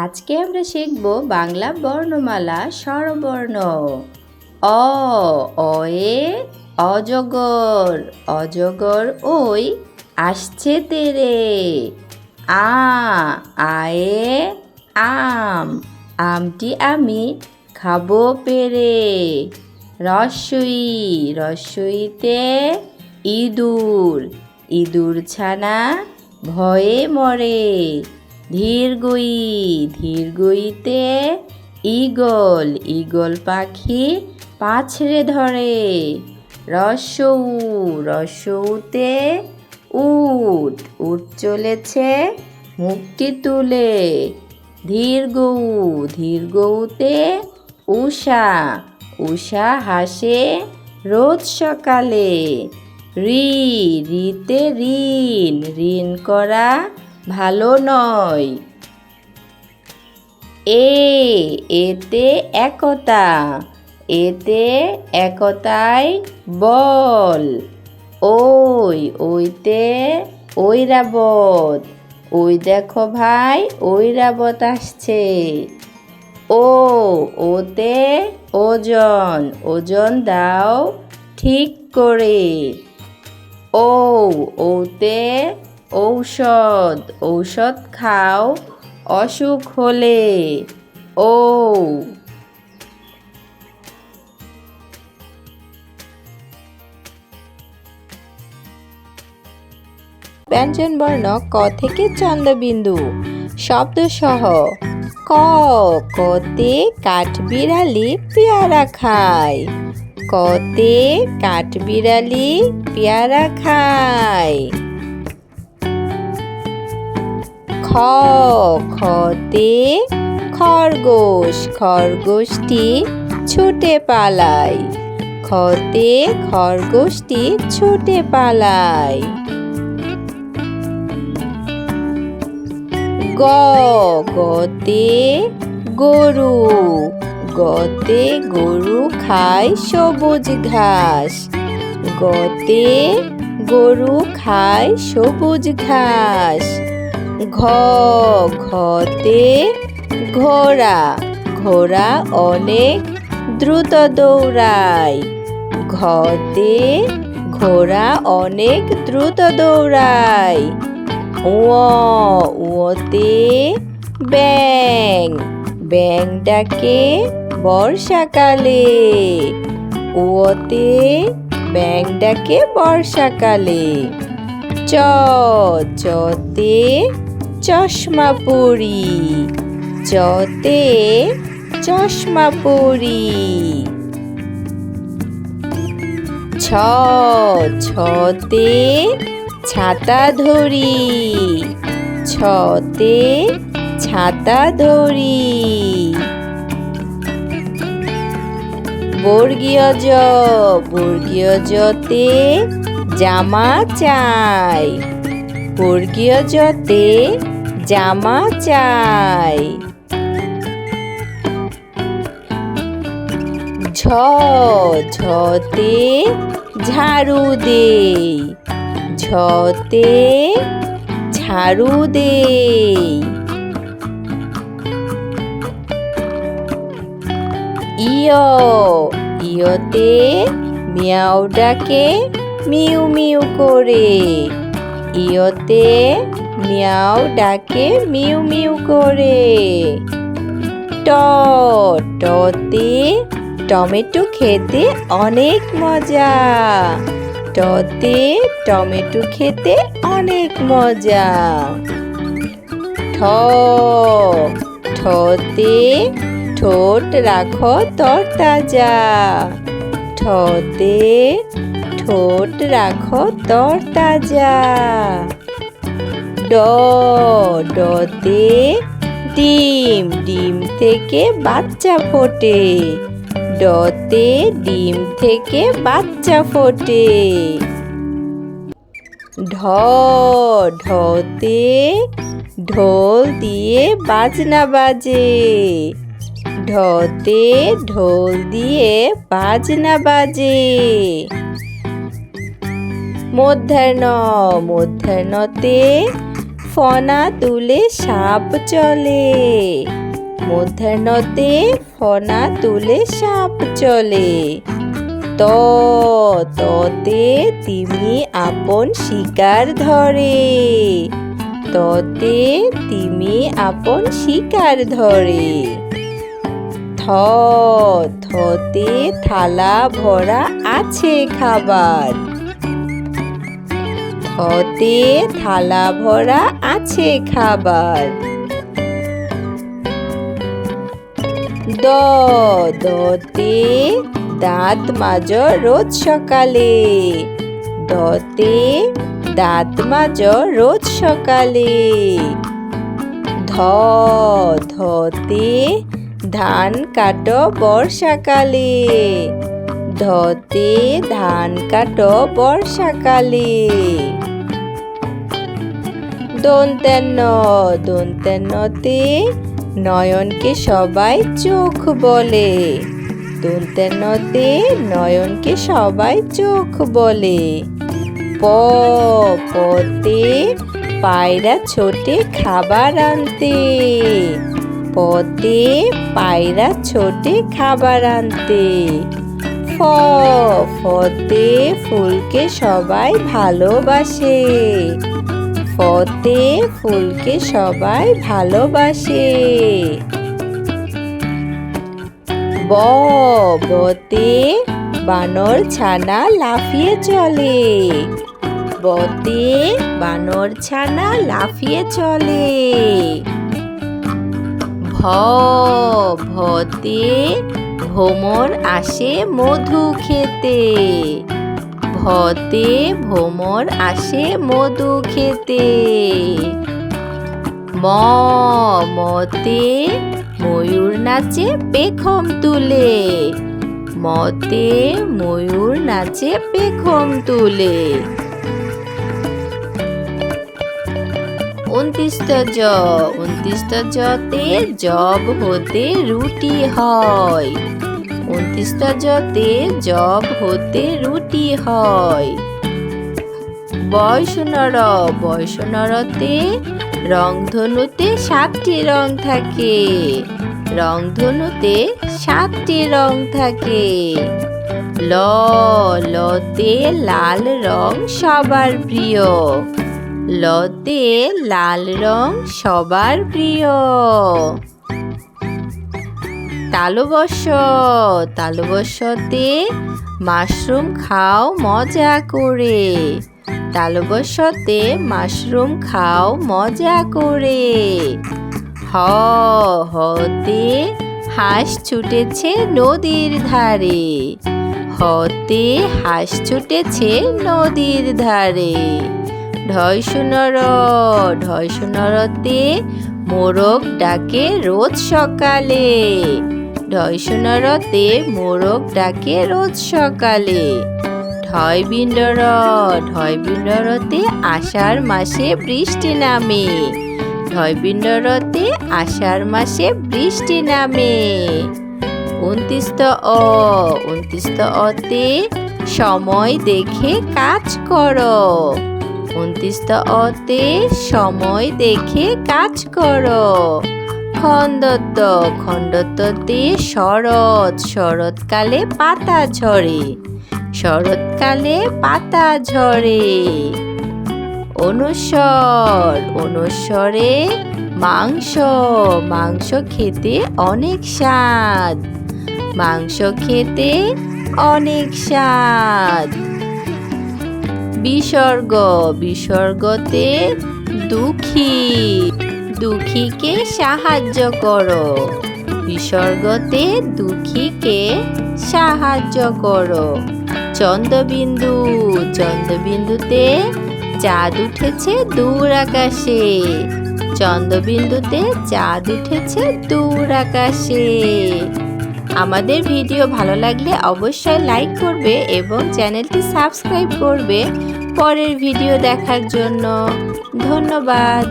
আজকে আমরা শিখব বাংলা বর্ণমালা স্বরবর্ণ। অ, অয়ে, অজগর অজগর ওই আসছে তেরে। আ, আয়ে, আম, আমটি আমি খাব পেরে। রসই, রসইতে ইঁদুর ইঁদুর ছানা ভয়ে মরে। ধীরগই, ধীরগইতে ঈগল ঈগল পাখি পাছড়ে ধরে। রসৌ, রসৌতে উট উট চলেছে মুখটি তুলে। ধীরগৌ, ধীরগৌতে উষা উষা হাসে রোজ সকালে। রি, রিতে ঋণ ঋণ করা ভালো নয়। এ, এতে একতা, এতে একতায় বল। ওই, ওইতে ঐরাবত, ওই দেখো ভাই ঐরাবত আসছে। ও, ওতে ওজন ওজন দাও ঠিক করে। ও, ওতে ঔষধ ঔষধ খাও, অসুখ হলে। ও ব্যঞ্জন বর্ণ ক থেকে চন্দ্রবিন্দু। শব্দ সহ। ক, কতে কাঠবিড়ালি পেয়ারা খায়। কতে কাঠবিড়ালি পেয়ারা খায়। খ খতে খরগোশ, খরগোশটি ছুটে পালায় খতে খরগোশটি ছুটে পালায় গ গতে গরু গতে গরু খায় সবুজ ঘাস। গতে গরু খায় সবুজ ঘাস। ঘ, ঘতে ঘোড়া। ঘোড়া অনেক দ্রুত দৌড়ায়। ঘতে ঘোড়া অনেক দ্রুত দৌড়ায়। উঁতে ব্যাং ব্যাং ডাকে বর্ষাকালে। উঁতে ব্যাং ডাকে বর্ষাকালে। চ, চতে চশমা পরি চতে চশমা পরি। ছ, ছতে ছাতা ধরি, ছতে ছাতা ধরি। বর্গীয় জ, বর্গীয় জতে জামা চাই, বর্গীয় জতে জামা চাই। ঝ, ঝতে ঝাড়ু দে ঝতে ঝাড়ু দে ইয়, ইয়তে মিয়াও ডাকে, মিউ মিউ করে। ইয়তে মিয়াও ডাকে মিউ মিউ করে। ট, টতে টমেটো খেতে অনেক মজা। টতে টমেটো খেতে অনেক মজা। ঠ, ঠতে ঠোঁট রাখো তরতাজা। ঠতে ঠোঁট রাখো তরতাজা। ড ডতে ডিম ডিম থেকে বাচ্চা ফোটে। ডতে ডিম থেকে বাচ্চা ফোটে। ঢ ঢতে ঢোল দিয়ে বাজনা বাজে। ঢতে ঢোল দিয়ে বাজনা বাজে। মধ্যাহ্ন, মধ্যাহ্নতে ফনা তুলে সাপ চলে। মধ্যাহ্নতে ফনা তুলে সাপ চলে। ত, ততে তিমি আপন শিকার ধরে। ততে তিমি আপন শিকার ধরে। থ, থতে থালা ভরা আছে খাবার। থতে থালা ভরা আছে খাবার। দ দতে দাঁত মাজ রোজ সকালে। দতে দাঁত মাজ রোজ সকালে। ধ ধতে ধান কাটো বর্ষাকালে। ধতে, ধান কাটো বর্ষাকালে দন্তেন্ন, দন্তেন্নতে, নয়নকে সবাই চোখ বলে। দন্তেন্নতে, নয়নকে সবাই চোখ বলে। প, পতে, পায়রা ছোটে খাবার আনতে। পতে, পায়রা ছোটে খাবার আনতে। ফ ফতে ফুলকে সবাই ভালোবাসে। ফতে ফুলকে সবাই ভালোবাসে। ব বতে বানর ছানা লাফিয়ে চলে। বতে বানর ছানা লাফিয়ে চলে। ভ ভতে ভ্রমর আসে মধু খেতে। ভতে ভ্রমর আসে মধু খেতে। ম, মতে ময়ূর নাচে পেখম তুলে। মতে ময়ূর নাচে পেখম তুলে। উনত্রিশটা জ, উনত্রিশটা জতে জব হতে রুটি হয়। উনত্রিশটা জতে জব হতে রুটি হয়। বয়সনর, বয়সনরতে রংধনুতে সাতটি রং থাকে। রংধনুতে সাতটি রং থাকে। ল, লতে লাল রং সবার প্রিয়। লতে লাল রং সবার প্রিয়। তালবস্য, তালবস্যতে মাশরুম খাও মজা করে। তালবস্যতে মাশরুম খাও মজা করে। হ, হতে হাঁস ছুটেছে নদীর ধারে। হতে হাঁস ছুটেছে নদীর ধারে। ঢয় সুনর ঢয় সুনরতে মোরগ ডাকে রোজ সকালে। ঢয় সুনরতে মোরগ ডাকে রোজ সকালে। ঢয় বিন্ডর ঢয় বিন্ডরতে আষাঢ় মাসে বৃষ্টি নামে। ঢয় বিন্ডরতে আষাঢ় মাসে বৃষ্টি নামে। উনত্রিশত অ উনত্রিশত অতে সময় দেখে কাজ করো। উনত্রিশটা অতে সময় দেখে কাজ করো। খন্দত্ত খণ্ডত্বতে শরৎ, শরৎকালে পাতা ঝরে। শরৎকালে পাতা ঝরে। অনুসর, অনুসরে মাংস মাংস খেতে অনেক স্বাদ। মাংস খেতে অনেক স্বাদ। বিসর্গ, বিসর্গতে দুঃখী। দুঃখীকে সাহায্য করো। বিসর্গতে দুঃখীকে সাহায্য করো। চন্দ্রবিন্দু, চন্দ্রবিন্দুতে চাঁদ উঠেছে দূর আকাশে। চন্দ্রবিন্দুতে চাঁদ উঠেছে দূর আকাশে। আমাদের ভিডিও ভালো লাগলে অবশ্যই লাইক করবে এবং চ্যানেলটি সাবস্ক্রাইব করবে। পরের ভিডিও দেখার জন্য ধন্যবাদ।